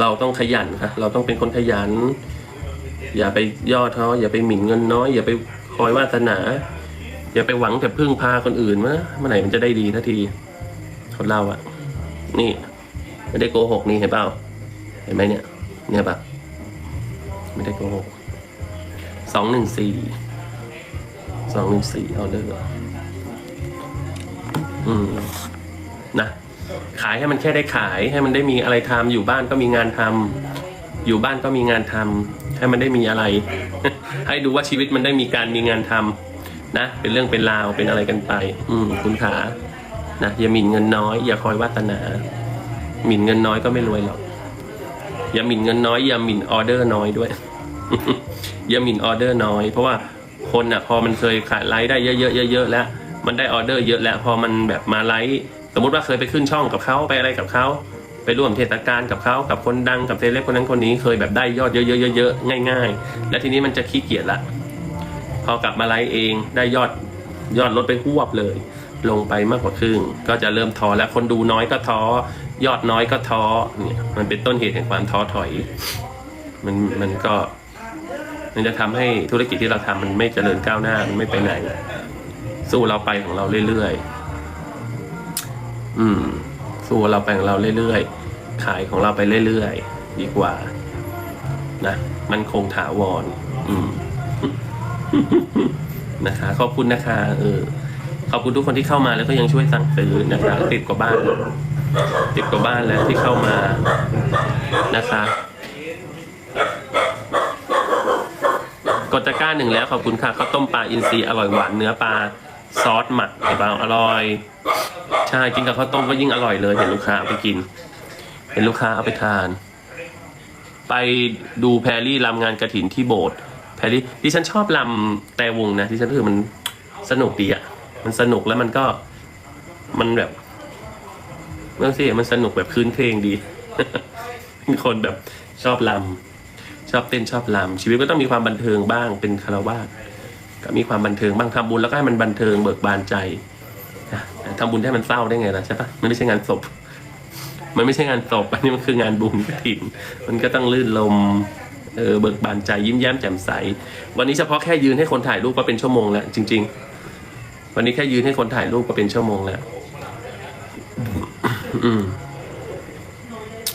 เราต้องขยันค่ะเราต้องเป็นคนขยัน อย่าไปย่อท้ออย่าไปหมิ่นเงินน้อย อย่าไปคอยวาสนา อย่าไปหวังแต่พึ่งพาคนอื่นมาเมื่อไหร่มันจะได้ดีทันทีคนเราอะนี่ไม่ได้โกหกนี่เห็นเปล่าเห็นไหมเนี่ย เนี่ยปะไม่ได้โกหกสองหนึ่งสี่สองหนึ่งสี่เอาเลยเหรออืมนะ ขายให้มันแค่ได้ขาย ให้มันได้มีอะไรทำอยู่บ้านก็มีงานทำอยู่บ้านก็มีงานทำให้มันได้มีอะไร ให้ดูว่าชีวิตมันได้มีการมีงานทำนะ เป็นเรื่องเป็นราวเป็นอะไรกันไป อืมคุณขานะอย่าหมิ่นเงินน้อย อย่าคอยวาสนาหมิ่นเงินน้อยก็ไม่รวยหรอกอย่าหมิ่นเงินน้อยอย่าหมิ่นออเดอร์น้อยด้วยอย่าหมิ่นออเดอร์น้อย เพราะว่าคนอะ พอมันเคยขายไลฟ์ได้เยอะๆเยอะๆแล้ว มันได้ออเดอร์เยอะแล้ว พอมันแบบมาไลฟ์ สมมติว่าเคยไปขึ้นช่องกับเขาไปอะไรกับเขาไปร่วมเทศกาลกับเขากับคนดังกับเซเลบคนนั้นคนนี้เคยแบบได้ยอดเยอะๆเยอะๆง่าย ๆ แล้วทีนี้มันจะขี้เกียจละพอกลับมาไลฟ์เองได้ยอดยอดลดไปหวบเลย ลงไปมากกว่าครึ่ง ก็จะเริ่มท้อแล้วคนดูน้อยก็ท้อยอดน้อยก็ท้อเนี่ยมันเป็นต้นเหตุแห่งความท้อถอย มันมันก็ มันจะทำให้ธุรกิจที่เราทำมันไม่เจริญก้าวหน้ามันไม่ไปไหน สู้เราไปของเราเรื่อยๆ อืม สู้เราไปของเราเรื่อยๆ ขายของเราไปเรื่อยๆ ดีกว่า นะ มันคงถาวร อืม นะคะ ขอบคุณนะคะ เออ ขอบคุณทุกคนที่เข้ามาแล้วก็ยังช่วยสั่งซื้อนะคะติดกว่าบ้านติดกว่าบ้านแล้วที่เข้ามานะคะกดตะกร้าหนึ่งแล้วขอบคุณค่ะข้าวต้มปลาอินทรีย์อร่อยหวานเนื้อปลา ซอสหมักเห็นเปล่าอร่อย ใช่กินกับข้าวต้มก็ยิ่งอร่อยเลย เห็นลูกค้าเอาไปกิน เห็นลูกค้าเอาไปทาน ไปดูแพรรี่รำงานกระถินที่โบสถ์แพรรี่ดิฉันชอบรำแต่วงนะดิฉันรู้สึกมันสนุกดีอะมันสนุกแล้วมันก็มันแบบเรื่องสิมันสนุกแบบคืนเพลงดีมีคนแบบชอบรำชอบเต้นชอบรำชีวิตก็ต้องมีความบันเทิงบ้างเป็นคารวาส ก็มีความบันเทิงบ้างทำบุญแล้วก็ให้มันบันเทิงเบิกบานใจนะทำบุญให้มันเศร้าได้ไงล่ะใช่ปะมันไม่ใช่งานศพ มันไม่ใช่งานศพอันนี้มันคืองานบุญกระถิ่นมันก็ต้องลื่นลมเออเบิกบานใจยิ้มแย้มแจ่มใส วันนี้เฉพาะแค่ยืนให้คนถ่ายรูปก็เป็นชั่วโมงแล้วจริง ๆ วันนี้แค่ยืนให้คนถ่ายรูปก็เป็นชั่วโมงแล้วอืม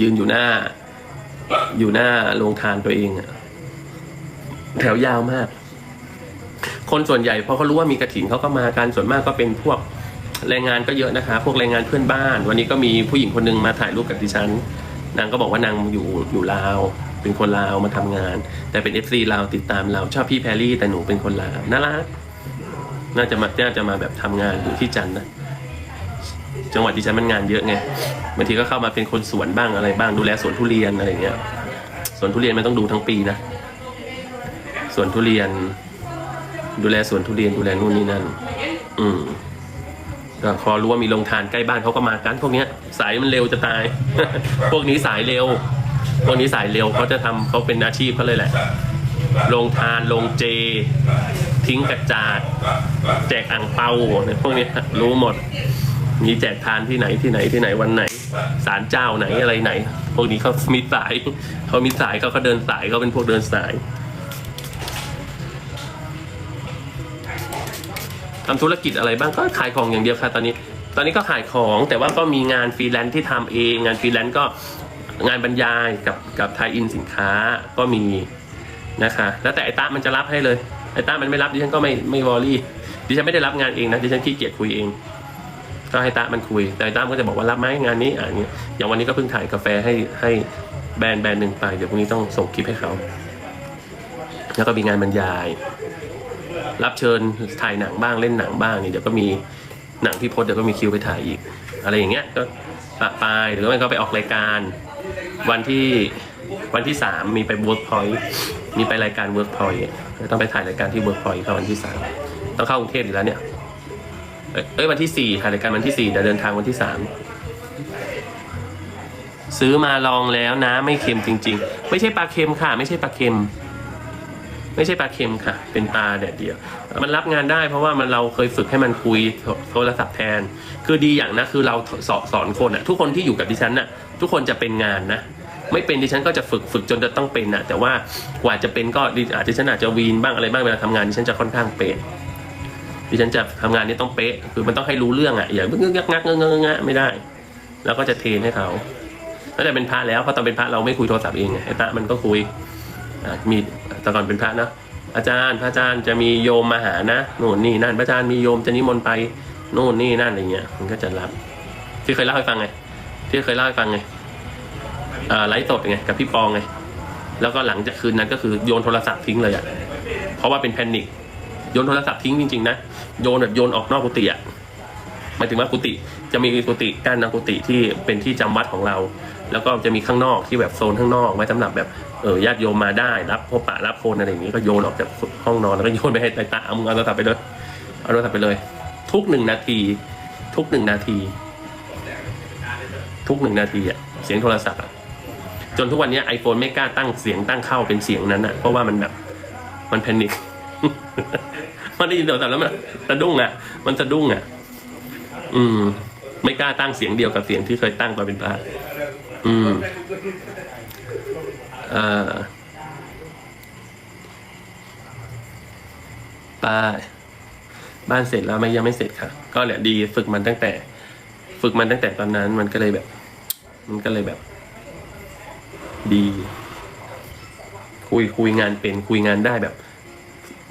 ยืนอยู่หน้า อยู่หน้าโรงทานตัวเองอะแถวยาวมาก คนส่วนใหญ่พอเขารู้ว่ามีกระถินเขาก็มากันส่วนมากก็เป็นพวกแรงงานก็เยอะนะคะ พวกแรงงานเพื่อนบ้าน วันนี้ก็มีผู้หญิงคนหนึ่งมาถ่ายรูปกับดิฉัน นางก็บอกว่านางอยู่อยู่ลาว เป็นคนลาวมาทำงาน แต่เป็นเอฟซีลาวติดตามเราชอบพี่แพรรี่แต่หนูเป็นคนลาวน่ารักน่าจะมาน่าจะมาแบบทำงานอยู่ที่จันทร์นะจังหวัดดิฉันมันงานเยอะไงบางทีก็เข้ามาเป็นคนสวนบ้างอะไรบ้างดูแลสวนทุเรียนอะไรเงี้ยสวนทุเรียนมันต้องดูทั้งปีนะสวนทุเรียน ดูแลสวนทุเรียนดูแลนู่นนี่นั่น อืมก็พอรู้ว่ามีโรงทานใกล้บ้านเขาก็มากันพวกเนี้ย สายมันเร็วจะตาย พวกนี้สายเร็ว พวกนี้สายเร็วเขาจะทำเขาเป็นอาชีพเขาเลยแหละโรงทานโรงเจ ทิ้งกระจาด แจกอ่างเปาเนี่ยพวกนี้รู้หมด มีแจกทานที่ไหนที่ไหนที่ไหนวันไหนศาลเจ้าไหนอะไรไหน พวกนี้เขามีสายเขามีสายเขาก็เดินสายเขาเป็นพวกเดินสาย ทำธุรกิจอะไรบ้างก็ขายของอย่างเดียวค่ะตอนนี้ ตอนนี้ก็ขายของแต่ว่าก็มีงานฟรีแลนซ์ที่ทำเอง งานฟรีแลนซ์ก็งานบรรยายกับกับไทยอินสินค้าก็มีนะคะ แล้วแต่ไอต้ามันจะรับให้เลยไอต้ามันไม่รับดิฉันก็ไม่ไม่วอรี่ดิฉันไม่ได้รับงานเองนะดิฉันขี้เกียจคุยเองก็ให้ต้ามันคุย แต่ต้ามก็จะบอกว่ารับไหมงานนี้อ่าอย่างเงี้อย่างวันนี้ก็เพิ่งถ่ายกาแฟให้ให้แบรนด์แบรนด์หนึ่งไป เดี๋ยวพรุ่งนี้ต้องส่งคลิปให้เขา แล้วก็มีงานบรรยาย รับเชิญถ่ายหนังบ้างเล่นหนังบ้างนี่เดี๋ยวก็มีหนังที่พสต์เดี๋ยวก็มีคิวไปถ่ายอีก อะไรอย่างเงี้ยก็ปะปายหรือไม่ก็ไปออกรายการ วันที่วันที่สามมีไปเวิร์กพอยต์มีไปรายการเวิร์กพอยต์ต้องไปถ่ายรายการที่เวิร์กพอยต์ครับวันที่สามต้องเข้ากรุงเทพอีกแล้วเนี่ยเอ้ยเอ้ยวันที่สี่ถ่ายรายการวันที่สี่เดี๋ยวเดินทางวันที่สามซื้อมาลองแล้วนะไม่เค็มจริง ๆ ไม่ใช่ปลาเค็มค่ะ ไม่ใช่ปลาเค็ม ไม่ใช่ปลาเค็มค่ะ เป็นปลาแดดเดียว มันรับงานได้เพราะว่ามันเราเคยฝึกให้มันคุยโทรศัพท์แทน คือดีอย่างนะคือเราสอนสอนคนอะทุกคนที่อยู่กับดิฉันน่ะทุกคนจะเป็นงานนะไม่เป็นดิฉันก็จะฝึกฝึกจนจะต้องเป็นนะแต่ว่ากว่าจะเป็นก็ดิอาจจะฉันอาจจะวีนบ้างอะไรบ้างเวลาทำงานดิฉันจะค่อนข้างเป็นดิฉันจะทำงานนี้ต้องเป๊ะคือมันต้องให้รู้เรื่องอะอย่าเพิ่งงักงักงักงักงไม่ได้ แล้วก็จะเทนให้เขาตั้งแต่เป็นพระแล้วเพราะตอนเป็นพระเราไม่คุยโทรศัพท์เองไงไอ้พระมันก็คุย มีแต่ก่อนเป็นพระนะอาจารย์พระอาจารย์จะมีโยมมาหานะโน่นนี่นั่นพระอาจารย์มีโยมจะนิมนต์ไปโน่นนี่นั่นอะไรเงี้ยมันก็จะรับ ที่เคยเล่าให้ฟังไงที่เคยเล่าให้ฟังไงไลฟ์สดไงกับพี่ปองไงแล้วก็หลังจากคืนนั้นก็คือโยนโทรศัพท์ทิ้งเลยอะเพราะว่าเป็นแพนิคโยนโทรศัพท์ทิ้งจริงๆนะโยนแบบโยนออกนอกกุฏิอะหมายถึงว่ากุฏิจะมีกุฏิกั้นนะกุฏิที่เป็นที่จำวัดของเรา แล้วก็จะมีข้างนอกที่แบบโซนข้างนอกไว้สำหรับแบบเออญาติโยมมาได้รับพบปะรับคนอะไรอย่างนี้ก็โยนออกจากห้องนอนแล้วก็โยนไปให้ไตตาเอามึงเอาโทรศัพท์ไปเลยเอาโทรศัพท์ไปเลย ทุกหนึ่งนาที ทุกหนึ่งนาที ทุกหนึ่งนาทีอะเสียงโทรศัพท์อะจนทุกวันนี้ไอโฟนไม่กล้าตั้งเสียงตั้งเข้าเป็นเสียงนั้นอะเพราะว่ามันแบบมันแพนิคมันได้ยินโทรศัพท์แล้วมันสะดุ้งอะมันสะดุ้งอะอืม ไม่กล้าตั้งเสียงเดียวกับเสียงที่เคยตั้งตอนเป็นพระอืมอ่า ป้าบ้านเสร็จแล้วไม่ยังไม่เสร็จค่ะ ก็เนี่ยดีฝึกมันตั้งแต่ ฝึกมันตั้งแต่ตอนนั้น มันก็เลยแบบ มันก็เลยแบบ ดี คุยคุยงานเป็น คุยงานได้แบบ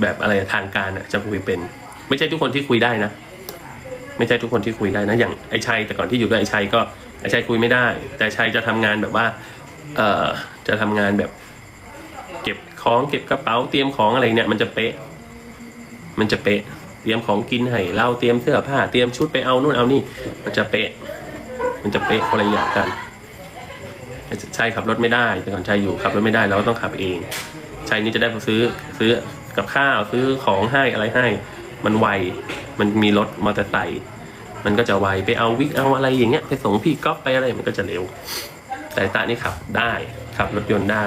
แบบอะไรทางการอะจะคุยเป็น ไม่ใช่ทุกคนที่คุยได้นะไม่ใช่ทุกคนที่คุยได้นะ อย่างไอ้ชัยแต่ก่อนที่อยู่ด้วยไอ้ชัยก็ไอ้ชัยคุยไม่ได้ แต่ชัยจะทำงานแบบว่า จะทำงานแบบ เก็บของเก็บกระเป๋าเตรียมของอะไรเนี่ย มันจะเป๊ะ มันจะเป๊ะ เตรียมของกินให้เราเตรียมเสื้อผ้าเตรียมชุดไปเอานู่นเอานี่ มันจะเป๊ะ มันจะเป๊ะคนละอย่างกันใช่ขับรถไม่ได้แต่ก่อนชัยอยู่ขับรถไม่ได้เราก็ต้องขับเองชัยนี่จะได้ซื้อซื้อกับข้าวซื้อของให้อะไรให้ มันไวมันมีรถมอเตอร์ไซค์มันก็จะไวไปเอาวิกเอาอะไรอย่างเงี้ยไปส่งพี่ก๊อฟไปอะไรมันก็จะเร็ว แต่ตานี่ขับได้ขับรถยนต์ได้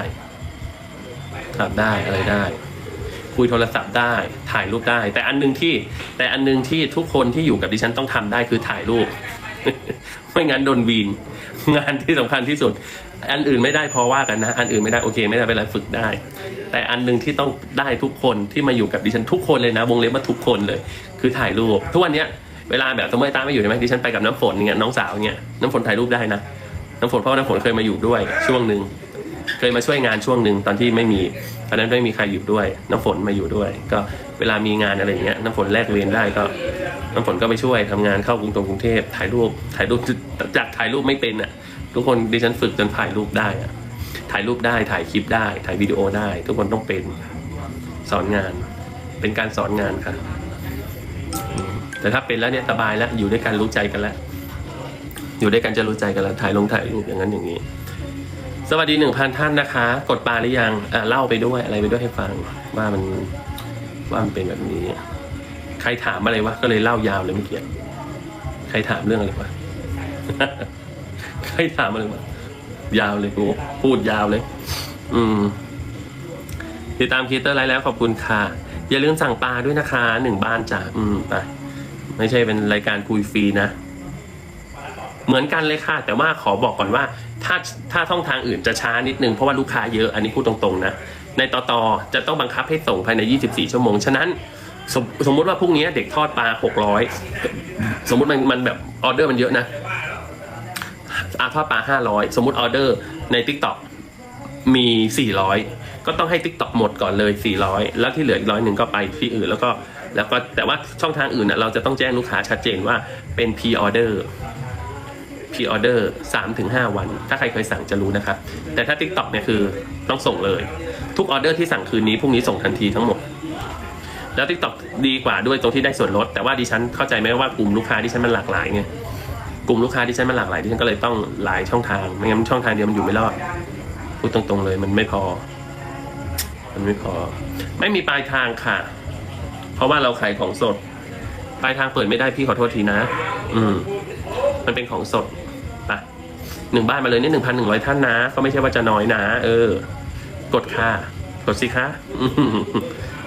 ขับได้อะไรได้ คุยโทรศัพท์ได้ถ่ายรูปได้ แต่อันหนึงที่ แต่อันหนึงที่ทุกคนที่อยู่กับดิฉันต้องทำได้คือถ่ายรูปไม่งั้นโดนวีนงานที่สำคัญที่สุด อันอื่นไม่ได้พอว่ากันนะ อันอื่นไม่ได้โอเคไม่ได้เป็นไรฝึกได้ แต่อันหนึ่งที่ต้องได้ทุกคนที่มาอยู่กับดิฉันทุกคนเลยนะ วงเล็บว่าทุกคนเลย คือถ่ายรูปทุกวันเนี้ยเวลาแบบสมมติไอ้ตาไม่อยู่ใช่ไหมดิฉันไปกับน้ำฝนเนี่ยน้องสาวเนี่ยน้ำฝนถ่ายรูปได้นะ น้ำฝนเพราะว่าน้ำฝนเคยมาอยู่ด้วยช่วงหนึ่งเคยมาช่วยงานช่วงหนึ่งตอนที่ไม่มีตอนนั้นไม่มีใครอยู่ด้วย น้ำฝนมาอยู่ด้วย ก็เวลามีงานอะไรอย่างเงี้ยน้ำฝนแลกเวรได้ก็ น้ำฝนก็ไปช่วยทำงานเข้ากรุงกรุงเทพถ่ายรูปถ่ายรูปจากถ่ายรูปไม่เป็นอะ ทุกคนดิฉันฝึกจนถ่ายรูปได้อะถ่ายรูปได้ถ่ายคลิปได้ ถ่ายวิดีโอได้ ทุกคนต้องเป็นสอนงาน เป็นการสอนงานค่ะแต่ถ้าเป็นแล้วเนี่ยสบายแล้วอยู่ด้วยกันรู้ใจกันแล้ว อยู่ด้วยกันจะรู้ใจกันแล้วถ่ายลงถ่ายรูปอย่างนั้นอย่างนี้ สวัสดีหนึ่งพันท่านนะคะ กดปลาหรือยังอ่าเล่าไปด้วยอะไรไปด้วยให้ฟังว่ามันว่ามันเป็นแบบนี้ ใครถามอะไรวะก็เลยเล่ายาวเลยเมื่อกี้ใครถามเรื่องอะไรวะใครถามอะไรวะยาวเลยกูพูดยาวเลย อืมติดตามคีเตอร์ไลฟ์แล้วขอบคุณค่ะ อย่าลืมสั่งปลาด้วยนะคะหนึ่งบ้านจ้ะอืมไปไม่ใช่เป็นรายการคุยฟรีนะ เหมือนกันเลยค่ะ แต่ว่าขอบอกก่อนว่า ถ้าถ้าช่องทางอื่นจะช้านิดนึงเพราะว่าลูกค้าเยอะอันนี้พูดตรงๆนะในต่อต่อจะต้องบังคับให้ส่งภายใน 24 ชั่วโมง ฉะนั้นสมสมมุติว่าพรุ่งนี้เด็กทอดปลา 600 สมมุติมันมันแบบออเดอร์มันเยอะนะอาทอดปลา 500 สมมุติออเดอร์ใน Tik t o อกมี 400 ก็ต้องให้ Tik t o อกหมดก่อนเลย 400 แล้วที่เหลืออีกร้อยหนึ่งก็ไปที่อื่นแล้วก็แล้วก็แต่ว่าช่องทางอื่นน่ะเราจะต้องแจ้งลูกค้าชัดเจนว่าเป็น pre order พ r ออเดอร์สามถึงห้าวัน ถ้าใครเคยสั่งจะรู้นะครับ แต่ถ้า TikTok เนี่ยคือต้องส่งเลย ทุกออเดอร์ที่สั่งคืนนี้พรุ่งนี้ส่งทันทีทั้งหมด แล้ว TikTok ดีกว่าด้วยตรงที่ได้ส่วนลด แต่ว่าดิฉันเข้าใจไหมว่ากลุ่มลูกค้าที่ฉันมันหลากหลายไงกลุ่มลูกค้าที่ฉันมันหลากหลายที่ฉันก็เลยต้องหลายช่องทางไม่งั้นช่องทางเดียวมันอยู่ไม่รอดพูดตรงๆเลยมันไม่พอ มันไม่พอ ไม่มีปลายทางค่ะ เพราะว่าเราขายของสด ปลายทางเปิดไม่ได้พี่ขอโทษทีนะ อืม มันเป็นของสด หนึ่งบ้านมาเลยนี่หนึ่งพันหนึ่งร้อยท่านนะ ก็ไม่ใช่ว่าจะน้อยนะ เออ กดค่ะ กดสิคะ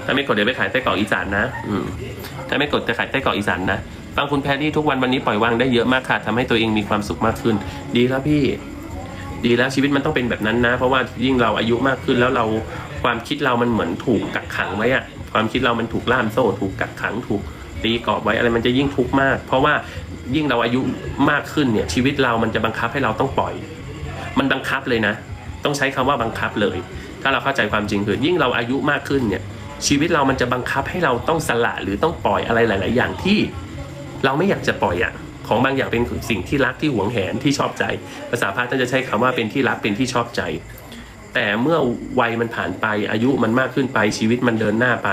ถ้าไม่กดเดี๋ยวไปขายไส้กรอกอีสานนะ อืมถ้าไม่กดจะขายไส้กรอกอีสานนะฟังคุณแพรรี่ทุกวันวันนี้ปล่อยวางได้เยอะมากค่ะทำให้ตัวเองมีความสุขมากขึ้น ดีแล้วพี่ ดีแล้วชีวิตมันต้องเป็นแบบนั้นนะ เพราะว่ายิ่งเราอายุมากขึ้นแล้วเราความคิดเรามันเหมือนถูกกักขังไว้อะความคิดเรามันถูกล่ามโซ่ ถูกกักขังถูก ตีกรอบไว้อะไรมันจะยิ่งทุกข์มาก เพราะว่ายิ่งเราอายุมากขึ้นเนี่ยชีวิตเรามันจะบังคับให้เราต้องปล่อย มันบังคับเลยนะ ต้องใช้คำว่าบังคับเลย ถ้าเราเข้าใจความจริงคือยิ่งเราอายุมากขึ้นเนี่ยชีวิตเรามันจะบังคับให้เราต้องสละหรือต้องปล่อยอะไรหลาย ๆ อย่างที่เราไม่อยากจะปล่อยอะของบางอย่างเป็นสิ่งที่รักที่หวงแหนที่ชอบใจ ภาษาพาท่านจะใช้คำว่าเป็นที่รักเป็นที่ชอบใจ แต่เมื่อวัยมันผ่านไปอายุมันมากขึ้นไปชีวิตมันเดินหน้าไป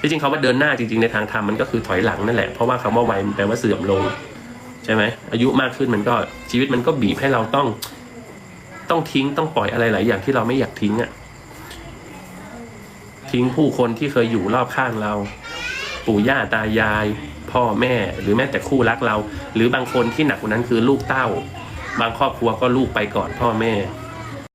ที่จริงคำว่าเดินหน้าจริงๆในทางธรรมมันก็คือถอยหลังนั่นแหละเพราะว่าคำว่าวัยมันแปลว่าเสื่อมลงใช่ไหมอายุมากขึ้นมันก็ชีวิตมันก็บีบให้เราต้องต้องทิ้งต้องปล่อยอะไรหลายอย่างที่เราไม่อยากทิ้งอะทิ้งผู้คนที่เคยอยู่รอบข้างเรา ปู่ย่าตายาย พ่อแม่หรือแม้แต่คู่รักเรา หรือบางคนที่หนักกว่านั้นคือลูกเต้า บางครอบครัวก็ลูกไปก่อนพ่อแม่